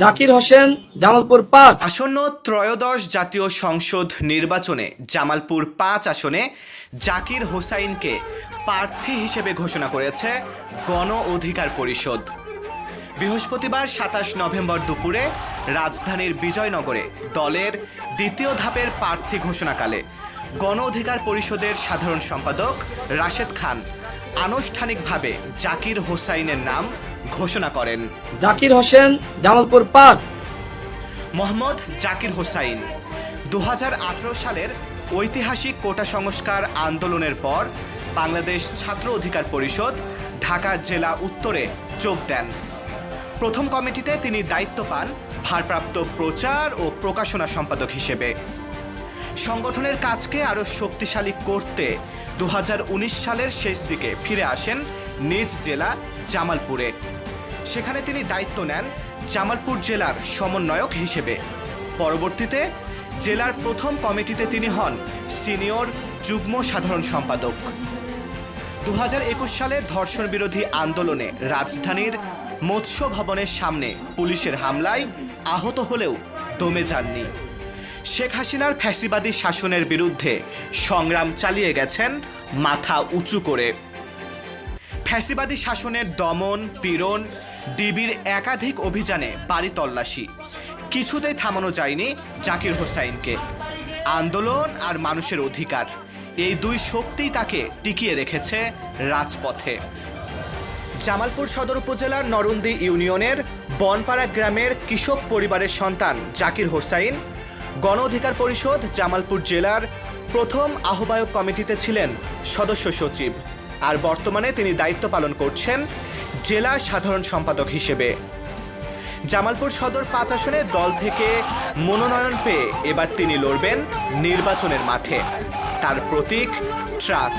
জাকির হোসেন, জামালপুর পাঁচ। আসন্ন ত্রয়োদশ জাতীয় সংসদ নির্বাচনে জামালপুর পাঁচ আসনে জাকির হোসাইনকে প্রার্থী হিসেবে ঘোষণা করেছে গণ অধিকার পরিষদ। বৃহস্পতিবার সাতাশ নভেম্বর দুপুরে রাজধানীর বিজয়নগরে দলের দ্বিতীয় ধাপের প্রার্থী ঘোষণাকালে গণ অধিকার পরিষদের সাধারণ সম্পাদক রাশেদ খান আনুষ্ঠানিকভাবে জাকির হোসাইনের নাম ঘোষণা করেন। জাকির হোসেন জামালপুর পাঁচ। মোহাম্মদ জাকির হোসাইন। দু সালের ঐতিহাসিক কোটা সংস্কার আন্দোলনের পর বাংলাদেশ ছাত্র অধিকার পরিষদ ঢাকা জেলা উত্তরে যোগ দেন। প্রথম কমিটিতে তিনি দায়িত্ব পান ভারপ্রাপ্ত প্রচার ও প্রকাশনা সম্পাদক হিসেবে। সংগঠনের কাজকে আরও শক্তিশালী করতে দু হাজার উনিশ সালের শেষ দিকে ফিরে আসেন নিজ জেলা জামালপুরে। সেখানে তিনি দায়িত্ব নেন জামালপুর জেলার সমন্বয়ক হিসেবে। পরবর্তীতে জেলার প্রথম কমিটিতে তিনি হন সিনিয়র যুগ্ম সাধারণ সম্পাদক। দু হাজার একুশ সালে ধর্ষণ বিরোধী আন্দোলনে রাজধানীর মৎস্য ভবনের সামনে পুলিশের হামলায় আহত হলেও দমে যাননি। শেখ হাসিনার ফ্যাসিবাদী শাসনের বিরুদ্ধে সংগ্রাম চালিয়ে গেছেন মাথা উঁচু করে। ফ্যাসিবাদী শাসনের দমন, পীড়ন, ডিবির একাধিক অভিযানে বাড়ি তল্লাশি। কিছুতেই থামানো যায়নি জাকির হোসাইনকে। আন্দোলন আর মানুষের অধিকার, এই দুই শক্তিই তাকে টিকিয়ে রেখেছে রাজপথে। জামালপুর সদর উপজেলার নরুন্দি ইউনিয়নের বনপাড়া গ্রামের কৃষক পরিবারের সন্তান জাকির হোসাইন গণ অধিকার পরিষদ, জামালপুর জেলার প্রথম আহ্বায়ক কমিটিতে ছিলেন সদস্য সচিব। আর বর্তমানে তিনি দায়িত্ব পালন করছেন জেলা সাধারণ সম্পাদক হিসেবে। জামালপুর সদর পাঁচ আসনে দল থেকে মনোনয়ন পেয়ে এবার তিনি লড়বেন নির্বাচনের মাঠে। তার প্রতীক ট্রাক।